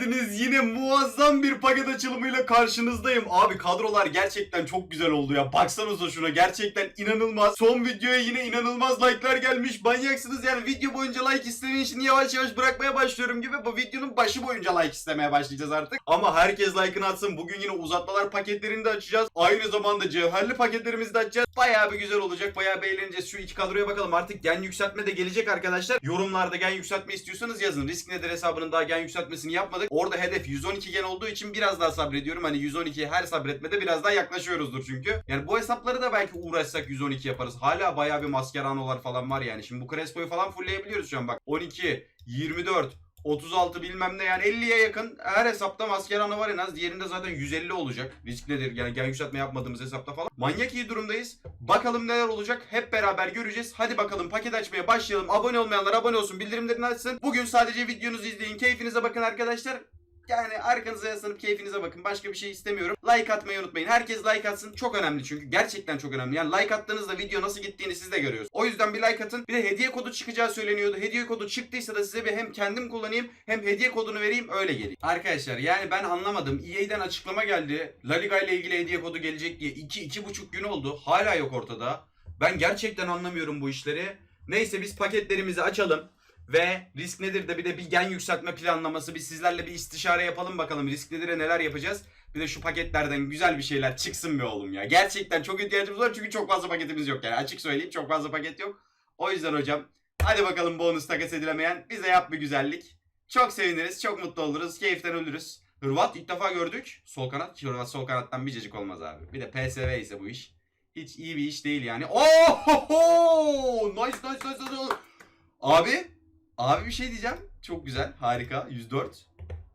geldiniz. Yine muazzam bir paket açılımıyla karşınızdayım. Abi kadrolar gerçekten çok güzel oldu ya. Baksanıza şuna gerçekten inanılmaz. Son videoya yine inanılmaz like'lar gelmiş. Manyaksınız yani video boyunca like istemeyin şimdi yavaş yavaş bırakmaya başlıyorum gibi. Bu videonun başı boyunca like istemeye başlayacağız artık. Ama herkes like'ını atsın. Bugün yine uzatmalar paketlerini de açacağız. Aynı zamanda cevherli paketlerimizi de açacağız. Bayağı bir güzel olacak. Bayağı bir eğleneceğiz. Şu iki kadroya bakalım. Artık gen yükseltme de gelecek arkadaşlar. Yorumlarda gen yükseltme istiyorsanız yazın. Risk nedir hesabının daha gen yükseltmesini yapmadık. Orada hedef 112 gen olduğu için biraz daha sabrediyorum. Hani 112'ye her sabretmede biraz daha yaklaşıyoruzdur çünkü. Yani bu hesapları da belki uğraşsak 112 yaparız. Hala bayağı bir maskeranolar falan var yani. Şimdi bu Crespo'yu falan fullleyebiliyoruz şu an bak. 12, 24, 36 bilmem ne yani 50'ye yakın her hesapta maskerano var en az. Diğerinde zaten 150 olacak. Risk nedir? Yani gen yükseltme yapmadığımız hesapta falan. Manyak iyi durumdayız. Bakalım neler olacak. Hep beraber göreceğiz. Hadi bakalım paket açmaya başlayalım. Abone olmayanlar abone olsun. Bildirimlerini açsın. Bugün sadece videonuzu izleyin. Keyfinize bakın arkadaşlar. Yani arkanıza yaslanıp keyfinize bakın. Başka bir şey istemiyorum. Like atmayı unutmayın. Herkes like atsın. Çok önemli çünkü. Gerçekten çok önemli. Yani like attığınızda video nasıl gittiğini siz de görüyorsunuz. O yüzden bir like atın. Bir de hediye kodu çıkacağı söyleniyordu. Hediye kodu çıktıysa da size bir hem kendim kullanayım hem hediye kodunu vereyim öyle geleyim. Arkadaşlar yani ben anlamadım. EA'den açıklama geldi. La Liga ile ilgili hediye kodu gelecek diye. 2 iki, buçuk gün oldu. Hala yok ortada. Ben gerçekten anlamıyorum bu işleri. Neyse biz paketlerimizi açalım. Ve risk nedir de bir de bir gen yükseltme planlaması bir sizlerle bir istişare yapalım bakalım risk nedir'e neler yapacağız. Bir de şu paketlerden güzel bir şeyler çıksın be oğlum ya. Gerçekten çok ihtiyacımız var çünkü çok fazla paketimiz yok yani açık söyleyeyim çok fazla paket yok. O yüzden hocam hadi bakalım bonus takas edilemeyen bize yap bir güzellik. Çok seviniriz çok mutlu oluruz keyiften ölürüz. Hırvat ilk defa gördük. Sol kanat Hırvat sol kanattan bir cacık olmaz abi. Bir de PSV ise bu iş. Hiç iyi bir iş değil yani. Oh! Nice nice nice nice. Abi Abi bir şey diyeceğim. Çok güzel. Harika. 104.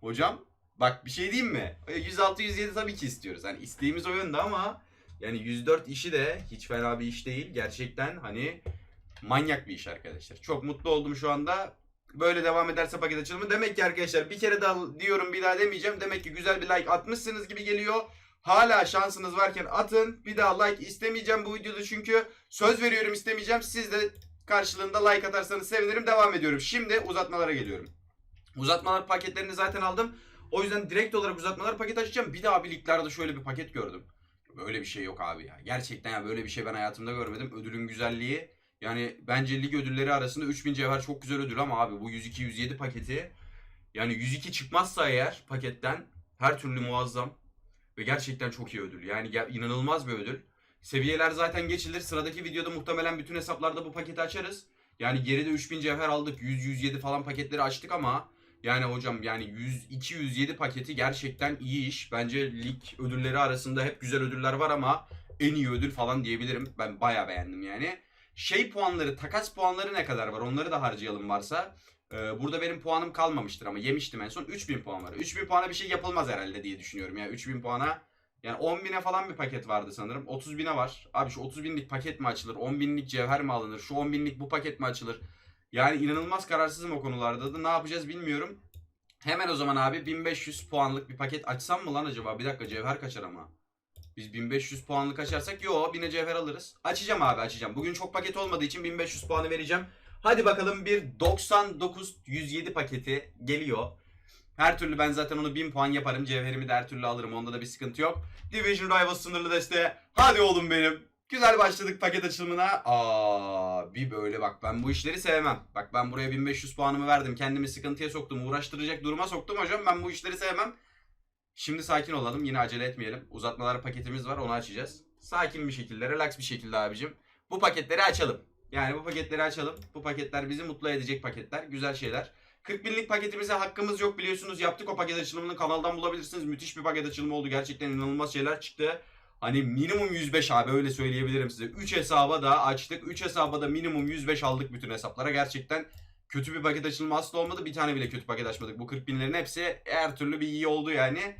Hocam bak bir şey diyeyim mi? 106 107 tabii ki istiyoruz. Hani isteğimiz o yönde ama yani 104 işi de hiç fena bir iş değil. Gerçekten hani manyak bir iş arkadaşlar. Çok mutlu oldum şu anda. Böyle devam ederse paket açılımı. Demek ki arkadaşlar bir kere daha diyorum bir daha demeyeceğim. Demek ki güzel bir like atmışsınız gibi geliyor. Hala şansınız varken atın. Bir daha like istemeyeceğim bu videoda çünkü söz veriyorum istemeyeceğim. Siz de Karşılığında like atarsanız sevinirim. Devam ediyorum. Şimdi uzatmalara geliyorum. Uzatmalar paketlerini zaten aldım. O yüzden direkt olarak uzatmalar paket açacağım. Bir daha bir liglerde şöyle bir paket gördüm. Böyle bir şey yok abi ya. Gerçekten ya böyle bir şey ben hayatımda görmedim. Ödülün güzelliği. Yani bence lig ödülleri arasında 3000 cevher çok güzel ödül ama abi bu 102-107 paketi yani 102 çıkmazsa eğer paketten her türlü muazzam ve gerçekten çok iyi ödül. Yani inanılmaz bir ödül. Seviyeler zaten geçilir. Sıradaki videoda muhtemelen bütün hesaplarda bu paketi açarız. Yani geride 3000 cevher aldık. 100-107 falan paketleri açtık ama yani hocam yani 100-207 paketi gerçekten iyi iş. Bence lig ödülleri arasında hep güzel ödüller var ama en iyi ödül falan diyebilirim. Ben baya beğendim yani. Şey puanları, takas puanları ne kadar var? Onları da harcayalım varsa. Ee, burada benim puanım kalmamıştır ama yemiştim en son. 3000 puan var. 3000 puana bir şey yapılmaz herhalde diye düşünüyorum. Yani 3000 puana yani 10 bine falan bir paket vardı sanırım. 30 bine var. Abi şu 30 binlik paket mi açılır? 10 binlik cevher mi alınır? Şu 10 binlik bu paket mi açılır? Yani inanılmaz kararsızım o konularda da. Ne yapacağız bilmiyorum. Hemen o zaman abi 1500 puanlık bir paket açsam mı lan acaba? Bir dakika cevher kaçar ama. Biz 1500 puanlık açarsak yo 1000'e cevher alırız. Açacağım abi açacağım. Bugün çok paket olmadığı için 1500 puanı vereceğim. Hadi bakalım bir 99 107 paketi geliyor. Her türlü ben zaten onu 1000 puan yaparım. Cevherimi de her türlü alırım. Onda da bir sıkıntı yok. Division Rivals sınırlı desteğe. Hadi oğlum benim. Güzel başladık paket açılımına. Aa, bir böyle bak ben bu işleri sevmem. Bak ben buraya 1500 puanımı verdim. Kendimi sıkıntıya soktum. Uğraştıracak duruma soktum hocam. Ben bu işleri sevmem. Şimdi sakin olalım. Yine acele etmeyelim. Uzatmalar paketimiz var. Onu açacağız. Sakin bir şekilde, relax bir şekilde abicim. Bu paketleri açalım. Yani bu paketleri açalım. Bu paketler bizi mutlu edecek paketler. Güzel şeyler. 40 binlik paketimize hakkımız yok biliyorsunuz. Yaptık o paket açılımını kanaldan bulabilirsiniz. Müthiş bir paket açılımı oldu. Gerçekten inanılmaz şeyler çıktı. Hani minimum 105 abi öyle söyleyebilirim size. 3 hesaba da açtık. 3 hesaba da minimum 105 aldık bütün hesaplara. Gerçekten kötü bir paket açılımı asla olmadı. Bir tane bile kötü paket açmadık. Bu 40 binlerin hepsi her türlü bir iyi oldu yani.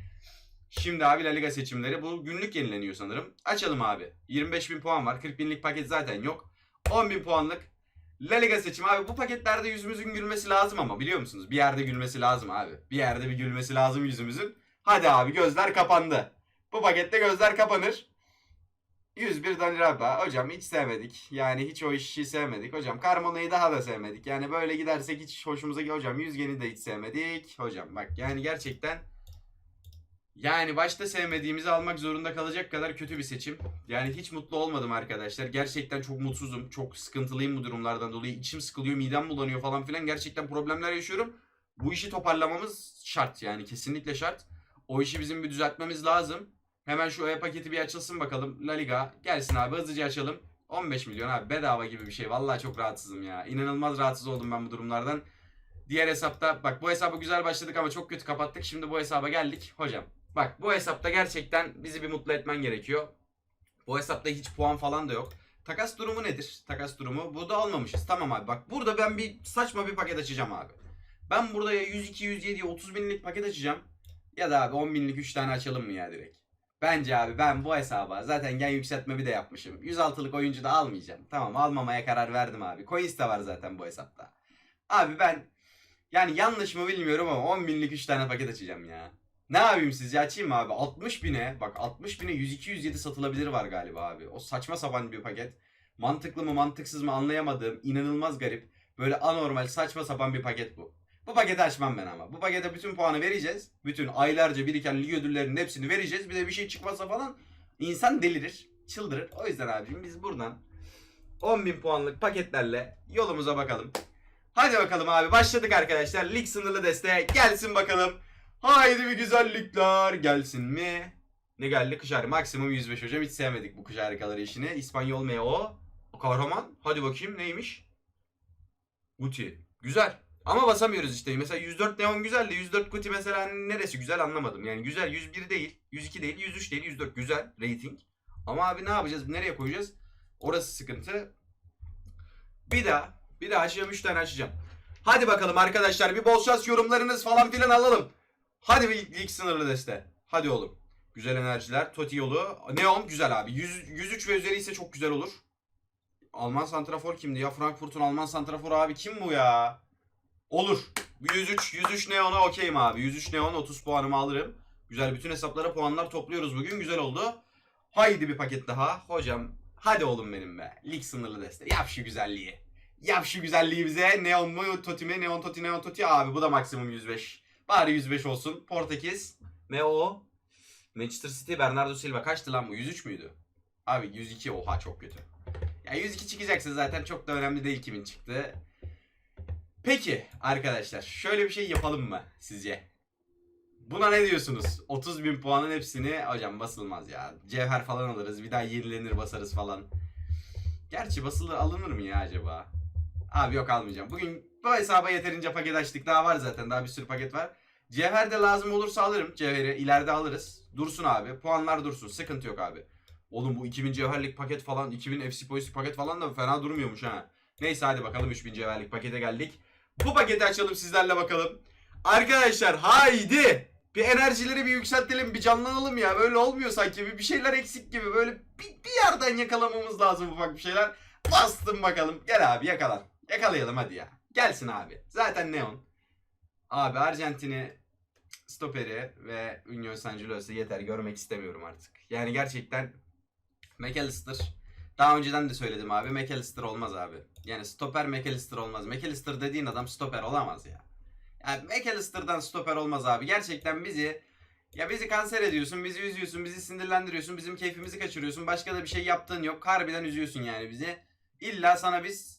Şimdi abi La Liga seçimleri. Bu günlük yenileniyor sanırım. Açalım abi. 25 bin puan var. 40 binlik paket zaten yok. 10 bin puanlık La Liga seçimi abi bu paketlerde yüzümüzün gülmesi lazım ama biliyor musunuz? Bir yerde gülmesi lazım abi. Bir yerde bir gülmesi lazım yüzümüzün. Hadi abi gözler kapandı. Bu pakette gözler kapanır. 101 Daniraba. Hocam hiç sevmedik. Yani hiç o işi sevmedik. Hocam Carmona'yı daha da sevmedik. Yani böyle gidersek hiç hoşumuza gidiyor. Hocam Yüzgen'i de hiç sevmedik. Hocam bak yani gerçekten yani başta sevmediğimizi almak zorunda kalacak kadar kötü bir seçim. Yani hiç mutlu olmadım arkadaşlar. Gerçekten çok mutsuzum. Çok sıkıntılıyım bu durumlardan dolayı. İçim sıkılıyor, midem bulanıyor falan filan. Gerçekten problemler yaşıyorum. Bu işi toparlamamız şart yani kesinlikle şart. O işi bizim bir düzeltmemiz lazım. Hemen şu E paketi bir açılsın bakalım. La Liga gelsin abi hızlıca açalım. 15 milyon abi bedava gibi bir şey. Vallahi çok rahatsızım ya. İnanılmaz rahatsız oldum ben bu durumlardan. Diğer hesapta bak bu hesabı güzel başladık ama çok kötü kapattık. Şimdi bu hesaba geldik. Hocam bak bu hesapta gerçekten bizi bir mutlu etmen gerekiyor. Bu hesapta hiç puan falan da yok. Takas durumu nedir? Takas durumu. Burada almamışız. Tamam abi bak burada ben bir saçma bir paket açacağım abi. Ben burada ya 102, 107, 30 binlik paket açacağım. Ya da abi 10 binlik 3 tane açalım mı ya direkt? Bence abi ben bu hesaba zaten gen yükseltmemi de yapmışım. 106'lık oyuncu da almayacağım. Tamam almamaya karar verdim abi. Coins de var zaten bu hesapta. Abi ben yani yanlış mı bilmiyorum ama 10 binlik 3 tane paket açacağım ya. Ne yapayım sizce açayım mı abi? 60 bine bak 60 bine 102 107 satılabilir var galiba abi. O saçma sapan bir paket. Mantıklı mı mantıksız mı anlayamadığım inanılmaz garip. Böyle anormal saçma sapan bir paket bu. Bu paketi açmam ben ama. Bu pakete bütün puanı vereceğiz. Bütün aylarca biriken lig ödüllerinin hepsini vereceğiz. Bir de bir şey çıkmazsa falan insan delirir, çıldırır. O yüzden abicim biz buradan 10.000 puanlık paketlerle yolumuza bakalım. Hadi bakalım abi başladık arkadaşlar. Lig sınırlı desteğe gelsin bakalım. Haydi bir güzellikler gelsin mi? Ne geldi? Kış harika. Maksimum 105 hocam. Hiç sevmedik bu kış harikaları işini. İspanyol Meo. Kahraman. Hadi bakayım neymiş? Guti. Güzel. Ama basamıyoruz işte. Mesela 104 Neon güzel de 104 Guti mesela neresi güzel anlamadım. Yani güzel 101 değil, 102 değil, 103 değil, 104 güzel rating. Ama abi ne yapacağız? Nereye koyacağız? Orası sıkıntı. Bir daha, bir daha açacağım 3 tane açacağım. Hadi bakalım arkadaşlar bir bol şans yorumlarınız falan filan alalım. Hadi bir ilk sınırlı deste. Hadi oğlum. Güzel enerjiler. Toti yolu. Neon güzel abi. 100, 103 ve üzeri ise çok güzel olur. Alman santrafor kimdi ya? Frankfurt'un Alman santraforu abi kim bu ya? Olur. 103 103 Neon'a okeyim abi. 103 Neon 30 puanımı alırım. Güzel bütün hesaplara puanlar topluyoruz bugün. Güzel oldu. Haydi bir paket daha. Hocam hadi oğlum benim be. Lig sınırlı deste. Yap şu güzelliği. Yap şu güzelliği bize. Neon mu? Toti mi? Neon Toti, Neon Toti. Abi bu da maksimum 105. Bari 105 olsun. Portekiz. Meo. Manchester City. Bernardo Silva. Kaçtı lan bu? 103 müydü? Abi 102. Oha çok kötü. Ya 102 çıkacaksa zaten çok da önemli değil kimin çıktığı. Peki arkadaşlar şöyle bir şey yapalım mı sizce? Buna ne diyorsunuz? 30 bin puanın hepsini hocam basılmaz ya. Cevher falan alırız bir daha yenilenir basarız falan. Gerçi basılır alınır mı ya acaba? Abi yok almayacağım. Bugün bu hesaba yeterince paket açtık. Daha var zaten daha bir sürü paket var. Cevher de lazım olursa alırım. Cevheri ileride alırız. Dursun abi. Puanlar dursun. Sıkıntı yok abi. Oğlum bu 2000 cevherlik paket falan 2000 FC Police paket falan da fena durmuyormuş ha. Neyse hadi bakalım 3000 cevherlik pakete geldik. Bu paketi açalım sizlerle bakalım. Arkadaşlar haydi. Bir enerjileri bir yükseltelim, bir canlanalım ya. Böyle olmuyor sanki. Bir, şeyler eksik gibi. Böyle bir, bir yerden yakalamamız lazım ufak bir şeyler. Bastım bakalım. Gel abi yakalan. Yakalayalım hadi ya. Gelsin abi. Zaten Neon. Abi Arjantin'i stoperi ve Union San Gilos'u yeter görmek istemiyorum artık. Yani gerçekten McAllister daha önceden de söyledim abi. McAllister olmaz abi. Yani stoper McAllister olmaz. McAllister dediğin adam stoper olamaz ya. Yani McAllister'dan stoper olmaz abi. Gerçekten bizi ya bizi kanser ediyorsun, bizi üzüyorsun, bizi sinirlendiriyorsun, bizim keyfimizi kaçırıyorsun. Başka da bir şey yaptığın yok. Harbiden üzüyorsun yani bizi. İlla sana biz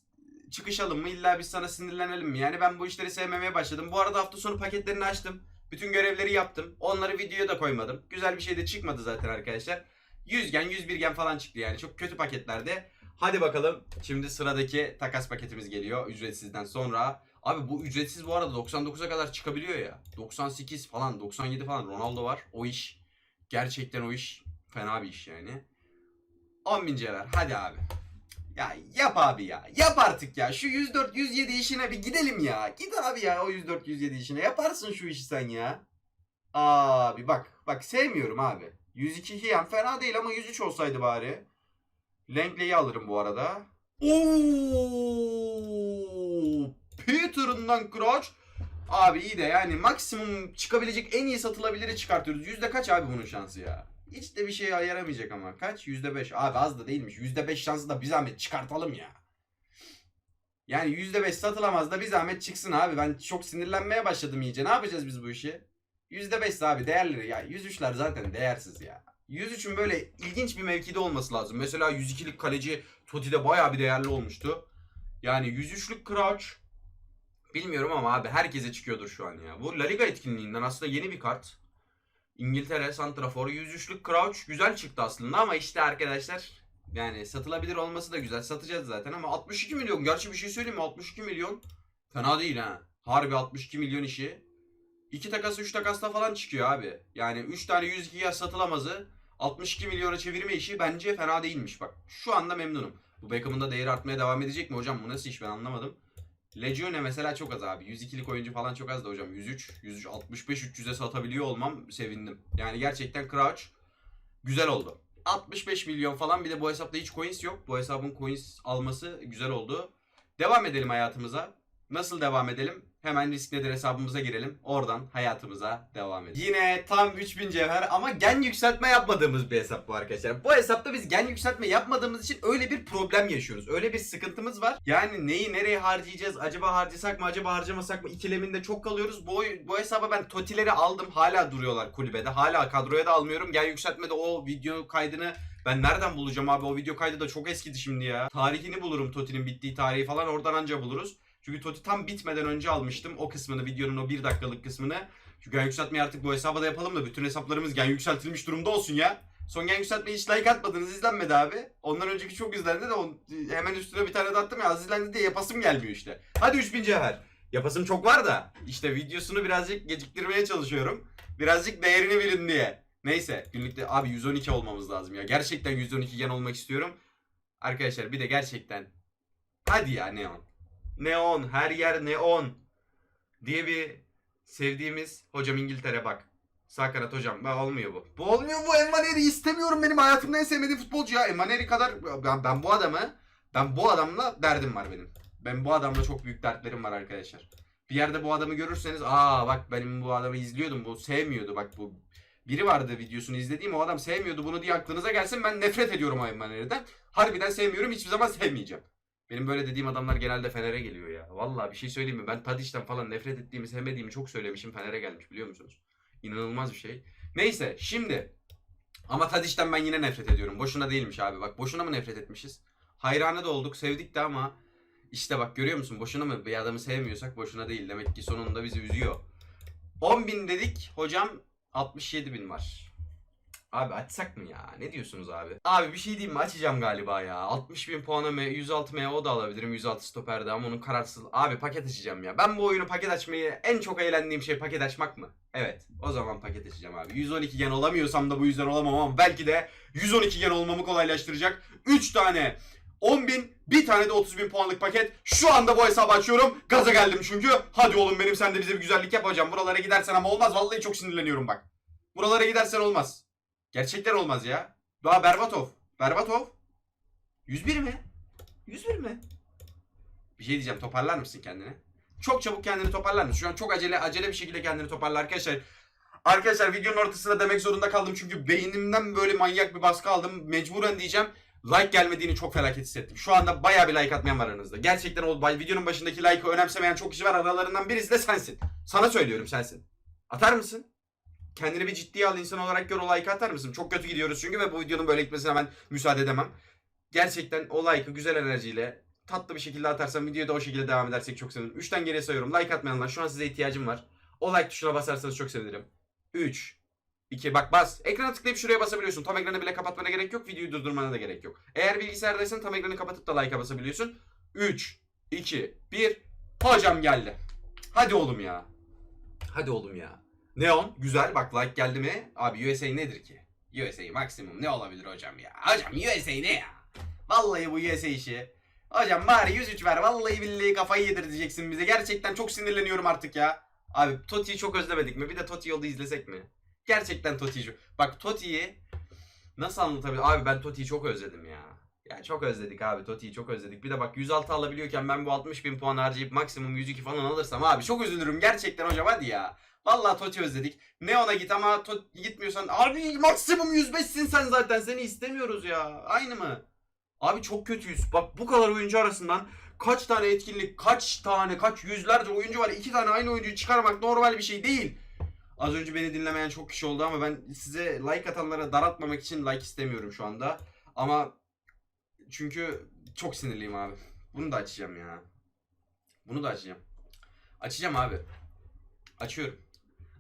çıkışalım mı? İlla biz sana sinirlenelim mi? Yani ben bu işleri sevmemeye başladım. Bu arada hafta sonu paketlerini açtım. Bütün görevleri yaptım. Onları videoya da koymadım. Güzel bir şey de çıkmadı zaten arkadaşlar. 100 gen 101 gen falan çıktı yani. Çok kötü paketlerde. Hadi bakalım. Şimdi sıradaki takas paketimiz geliyor. Ücretsizden sonra. Abi bu ücretsiz bu arada 99'a kadar çıkabiliyor ya. 98 falan 97 falan Ronaldo var. O iş. Gerçekten o iş. Fena bir iş yani. 10 bin cevher. Hadi abi. Ya yap abi ya. Yap artık ya. Şu 104 107 işine bir gidelim ya. Git abi ya o 104 107 işine. Yaparsın şu işi sen ya. Abi bak. Bak sevmiyorum abi. 102 hiyem fena değil ama 103 olsaydı bari. Langley'i alırım bu arada. Oo! Peter'ından Crouch. Abi iyi de yani maksimum çıkabilecek en iyi satılabiliri çıkartıyoruz. Yüzde kaç abi bunun şansı ya? Hiç de bir şeye yaramayacak ama. Kaç? %5. Abi az da değilmiş. %5 şansı da bir zahmet çıkartalım ya. Yani %5 satılamaz da bir zahmet çıksın abi. Ben çok sinirlenmeye başladım iyice. Ne yapacağız biz bu işi? %5 abi değerleri ya. 103'ler zaten değersiz ya. 103'ün böyle ilginç bir mevkide olması lazım. Mesela 102'lik kaleci Toti'de bayağı bir değerli olmuştu. Yani 103'lük Crouch bilmiyorum ama abi herkese çıkıyordur şu an ya. Bu La Liga etkinliğinden aslında yeni bir kart. İngiltere Santrafor 103'lük Crouch güzel çıktı aslında ama işte arkadaşlar yani satılabilir olması da güzel. Satacağız zaten ama 62 milyon. Gerçi bir şey söyleyeyim mi? 62 milyon fena değil ha. Harbi 62 milyon işi. 2 takas 3 takasla falan çıkıyor abi. Yani 3 tane 102 yaş satılamazı 62 milyona çevirme işi bence fena değilmiş bak. Şu anda memnunum. Bu Beckham'ın da değeri artmaya devam edecek mi hocam? Bu nasıl iş ben anlamadım. Legione mesela çok az abi. 102'lik oyuncu falan çok az da hocam. 103, 103, 65, 300'e satabiliyor olmam sevindim. Yani gerçekten Crouch güzel oldu. 65 milyon falan bir de bu hesapta hiç coins yok. Bu hesabın coins alması güzel oldu. Devam edelim hayatımıza. Nasıl devam edelim? Hemen risk nedir hesabımıza girelim. Oradan hayatımıza devam edelim. Yine tam 3000 cevher ama gen yükseltme yapmadığımız bir hesap bu arkadaşlar. Bu hesapta biz gen yükseltme yapmadığımız için öyle bir problem yaşıyoruz. Öyle bir sıkıntımız var. Yani neyi nereye harcayacağız? Acaba harcasak mı acaba harcamasak mı? İkileminde çok kalıyoruz. Bu, bu hesaba ben Totileri aldım. Hala duruyorlar kulübede. Hala kadroya da almıyorum. Gen yükseltmede o video kaydını ben nereden bulacağım abi? O video kaydı da çok eskidi şimdi ya. Tarihini bulurum Toti'nin bittiği tarihi falan oradan anca buluruz. Çünkü Toti tam bitmeden önce almıştım o kısmını, videonun o bir dakikalık kısmını. Çünkü gen yükseltmeyi artık bu hesaba da yapalım da bütün hesaplarımız gen yükseltilmiş durumda olsun ya. Son gen yükseltmeyi hiç like atmadınız, izlenmedi abi. Ondan önceki çok izlendi de on, hemen üstüne bir tane de attım ya az izlendi diye yapasım gelmiyor işte. Hadi 3000 cevher. Yapasım çok var da işte videosunu birazcık geciktirmeye çalışıyorum. Birazcık değerini bilin diye. Neyse günlükte abi 112 olmamız lazım ya. Gerçekten 112 gen olmak istiyorum. Arkadaşlar bir de gerçekten hadi ya Neon. Neon her yer neon diye bir sevdiğimiz hocam İngiltere bak. Sağ kanat hocam. Bak olmuyor bu. Bu olmuyor bu Envaneri istemiyorum benim hayatımda en sevmediğim futbolcu ya. Envaneri kadar ben, ben bu adamı ben bu adamla derdim var benim. Ben bu adamla çok büyük dertlerim var arkadaşlar. Bir yerde bu adamı görürseniz aa bak benim bu adamı izliyordum bu sevmiyordu bak bu biri vardı videosunu izlediğim o adam sevmiyordu bunu diye aklınıza gelsin ben nefret ediyorum o Envaneri'den. Harbiden sevmiyorum hiçbir zaman sevmeyeceğim. Benim böyle dediğim adamlar genelde Fener'e geliyor ya. Vallahi bir şey söyleyeyim mi? Ben Tadiş'ten falan nefret ettiğimi, sevmediğimi çok söylemişim. Fener'e gelmiş biliyor musunuz? İnanılmaz bir şey. Neyse şimdi. Ama Tadiş'ten ben yine nefret ediyorum. Boşuna değilmiş abi. Bak boşuna mı nefret etmişiz? Hayranı da olduk, sevdik de ama işte bak görüyor musun? Boşuna mı bir adamı sevmiyorsak boşuna değil. Demek ki sonunda bizi üzüyor. 10 bin dedik. Hocam 67 bin var. Abi açsak mı ya? Ne diyorsunuz abi? Abi bir şey diyeyim mi? Açacağım galiba ya. 60 bin puana mı? 106 mı? O da alabilirim. 106 stoperde ama onun kararsız. Abi paket açacağım ya. Ben bu oyunu paket açmayı en çok eğlendiğim şey paket açmak mı? Evet. O zaman paket açacağım abi. 112 gen olamıyorsam da bu yüzden olamam ama belki de 112 gen olmamı kolaylaştıracak. 3 tane 10 bin, bir tane de 30 bin puanlık paket. Şu anda bu hesabı açıyorum. Gaza geldim çünkü. Hadi oğlum benim sen de bize bir güzellik yap hocam. Buralara gidersen ama olmaz. Vallahi çok sinirleniyorum bak. Buralara gidersen olmaz. Gerçekten olmaz ya. Daha Berbatov. Berbatov. 101 mi? 101 mi? Bir şey diyeceğim toparlar mısın kendini? Çok çabuk kendini toparlar mısın? Şu an çok acele acele bir şekilde kendini toparlar arkadaşlar. Arkadaşlar videonun ortasında demek zorunda kaldım çünkü beynimden böyle manyak bir baskı aldım. Mecburen diyeceğim. Like gelmediğini çok felaket hissettim. Şu anda baya bir like atmayan var aranızda. Gerçekten o videonun başındaki like'ı önemsemeyen çok kişi var. Aralarından birisi de sensin. Sana söylüyorum sensin. Atar mısın? Kendini bir ciddiye al insan olarak gör o like atar mısın? Çok kötü gidiyoruz çünkü ve bu videonun böyle gitmesine ben müsaade edemem. Gerçekten o like'ı güzel enerjiyle tatlı bir şekilde atarsan videoda o şekilde devam edersek çok sevinirim. 3'ten geriye sayıyorum. Like atmayanlar şu an size ihtiyacım var. O like tuşuna basarsanız çok sevinirim. 3 2 bak bas. Ekrana tıklayıp şuraya basabiliyorsun. Tam ekranı bile kapatmana gerek yok. Videoyu durdurmana da gerek yok. Eğer bilgisayardaysan tam ekranı kapatıp da like'a basabiliyorsun. 3 2 1 Hocam geldi. Hadi oğlum ya. Hadi oğlum ya. Neon güzel bak like geldi mi? Abi USA nedir ki? USA maksimum ne olabilir hocam ya? Hocam USA ne ya? Vallahi bu USA işi. Hocam bari 103 ver. Vallahi billahi kafayı yedirteceksin bize. Gerçekten çok sinirleniyorum artık ya. Abi Toti'yi çok özlemedik mi? Bir de Toti yolu izlesek mi? Gerçekten Toti'yi. Bak Toti'yi nasıl anlatabilirim? Abi ben Toti'yi çok özledim ya. Ya çok özledik abi Toti'yi çok özledik. Bir de bak 106 alabiliyorken ben bu 60 bin puan harcayıp maksimum 102 falan alırsam abi çok üzülürüm gerçekten hocam hadi ya. Vallahi Toti özledik. Neon'a git ama Tot gitmiyorsan abi maksimum 105'sin sen zaten seni istemiyoruz ya. Aynı mı? Abi çok kötüyüz. Bak bu kadar oyuncu arasından kaç tane etkinlik, kaç tane, kaç yüzlerce oyuncu var. iki tane aynı oyuncuyu çıkarmak normal bir şey değil. Az önce beni dinlemeyen çok kişi oldu ama ben size like atanlara daraltmamak için like istemiyorum şu anda. Ama çünkü çok sinirliyim abi. Bunu da açacağım ya. Bunu da açacağım. Açacağım abi. Açıyorum.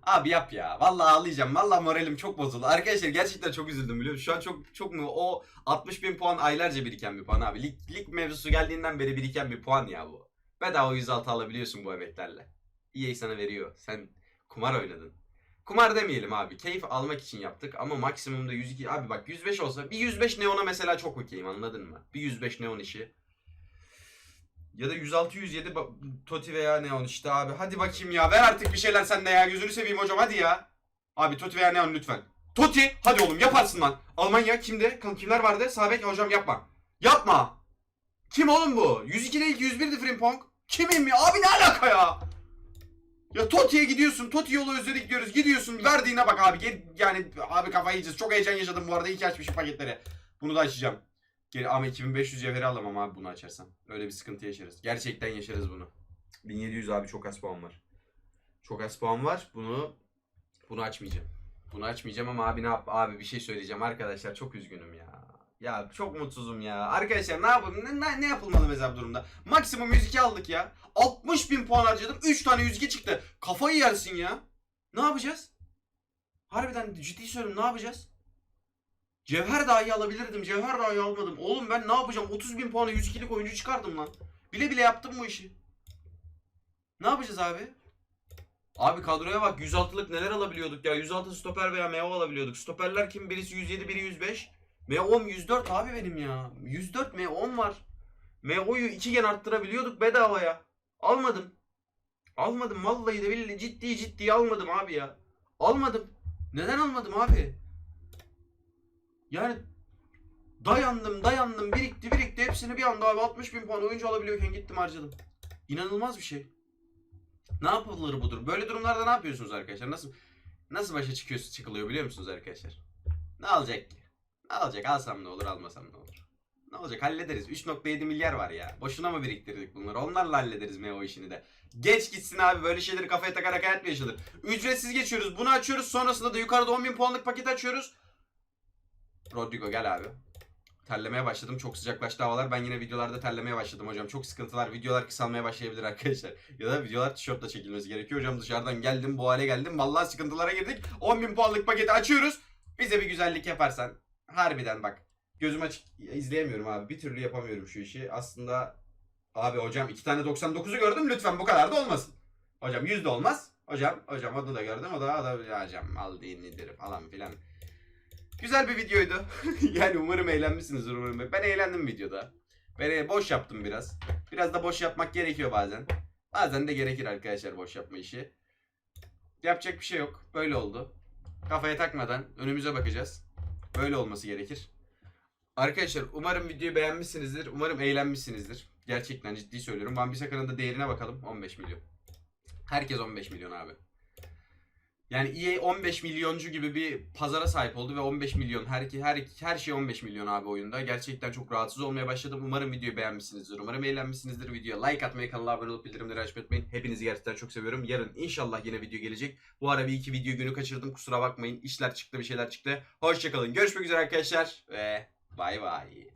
Abi yap ya. Vallahi ağlayacağım. Vallahi moralim çok bozuldu. Arkadaşlar gerçekten çok üzüldüm biliyor musun? Şu an çok çok mu o 60 bin puan aylarca biriken bir puan abi. Lig, lig mevzusu geldiğinden beri biriken bir puan ya bu. Bedava 106 alabiliyorsun bu emeklerle. EA sana veriyor. Sen kumar oynadın. Kumar demeyelim abi. Keyif almak için yaptık ama maksimumda 102. Abi bak 105 olsa bir 105 neona mesela çok okeyim anladın mı? Bir 105 neon işi. Ya da 106 107 ba- Toti veya Neon işte abi. Hadi bakayım ya. Ver artık bir şeyler sen de ya. Gözünü seveyim hocam hadi ya. Abi Toti veya Neon lütfen. Toti hadi oğlum yaparsın lan. Almanya kimde? Kim- Kimler vardı? Sabek hocam yapma. Yapma. Kim oğlum bu? 102 değil ki 101'di Frimpong. Kimin ya? Abi ne alaka ya? Ya Toti'ye gidiyorsun. Toti yolu özledik diyoruz. Gidiyorsun. Verdiğine bak abi. Yani abi kafayı yiyeceğiz. Çok heyecan yaşadım bu arada. İyi ki açmışım paketleri. Bunu da açacağım. Geri ama 2500 cevheri alamam abi bunu açarsam. Öyle bir sıkıntı yaşarız. Gerçekten yaşarız bunu. 1700 abi çok az puan var. Çok az puan var. Bunu bunu açmayacağım. Bunu açmayacağım ama abi ne yap abi bir şey söyleyeceğim arkadaşlar çok üzgünüm ya. Ya çok mutsuzum ya. Arkadaşlar ne yapalım? Ne, ne, ne yapılmalı mesela bu durumda? Maksimum 102 aldık ya. 60 bin puan harcadım. 3 tane 102 çıktı. Kafayı yersin ya. Ne yapacağız? Harbiden ciddi söylüyorum ne yapacağız? Cevher dahi alabilirdim. Cevher dahi almadım. Oğlum ben ne yapacağım? 30 bin puana 102'lik oyuncu çıkardım lan. Bile bile yaptım bu işi. Ne yapacağız abi? Abi kadroya bak 106'lık neler alabiliyorduk ya. 106 stoper veya MO alabiliyorduk. Stoperler kim? Birisi 107, biri 105. MO'm 104 abi benim ya. 104 MO'm var. MO'yu 2 gen arttırabiliyorduk bedavaya. Almadım. Almadım vallahi de billahi ciddi ciddi almadım abi ya. Almadım. Neden almadım abi? Yani dayandım dayandım birikti birikti hepsini bir anda abi 60 bin puan oyuncu alabiliyorken gittim harcadım. İnanılmaz bir şey. Ne yapılır budur? Böyle durumlarda ne yapıyorsunuz arkadaşlar? Nasıl nasıl başa çıkıyorsun çıkılıyor biliyor musunuz arkadaşlar? Ne alacak ki? Ne alacak? Alsam ne olur almasam ne olur? Ne olacak? Hallederiz. 3.7 milyar var ya. Boşuna mı biriktirdik bunları? Onlarla hallederiz MO işini de. Geç gitsin abi. Böyle şeyleri kafaya takarak hayat mı yaşanır? Ücretsiz geçiyoruz. Bunu açıyoruz. Sonrasında da yukarıda 10.000 puanlık paket açıyoruz. Rodrigo gel abi. Terlemeye başladım. Çok sıcaklaştı havalar. Ben yine videolarda terlemeye başladım hocam. Çok sıkıntılar. Videolar kısalmaya başlayabilir arkadaşlar. Ya da videolar tişörtle çekilmesi gerekiyor. Hocam dışarıdan geldim bu hale geldim. Vallahi sıkıntılara girdik. 10.000 puanlık paketi açıyoruz. Bize bir güzellik yaparsan. Harbiden bak. Gözüm açık izleyemiyorum abi. Bir türlü yapamıyorum şu işi. Aslında abi hocam iki tane 99'u gördüm. Lütfen bu kadar da olmasın. Hocam yüzde olmaz. Hocam hocam onu da gördüm. O da, o da hocam al dinlidir falan filan. Güzel bir videoydu. yani umarım eğlenmişsinizdir umarım. Ben eğlendim videoda. Ben e, boş yaptım biraz. Biraz da boş yapmak gerekiyor bazen. Bazen de gerekir arkadaşlar boş yapma işi. Yapacak bir şey yok. Böyle oldu. Kafaya takmadan önümüze bakacağız. Böyle olması gerekir. Arkadaşlar umarım videoyu beğenmişsinizdir. Umarım eğlenmişsinizdir. Gerçekten ciddi söylüyorum. Van Bissaka'nın da değerine bakalım. 15 milyon. Herkes 15 milyon abi. Yani EA 15 milyoncu gibi bir pazara sahip oldu ve 15 milyon her her her şey 15 milyon abi oyunda. Gerçekten çok rahatsız olmaya başladım. Umarım videoyu beğenmişsinizdir. Umarım eğlenmişsinizdir. Videoya like atmayı, kanala abone olup bildirimleri açmayı unutmayın. Hepinizi gerçekten çok seviyorum. Yarın inşallah yine video gelecek. Bu ara bir iki video günü kaçırdım. Kusura bakmayın. İşler çıktı, bir şeyler çıktı. Hoşçakalın. Görüşmek üzere arkadaşlar ve bay bay.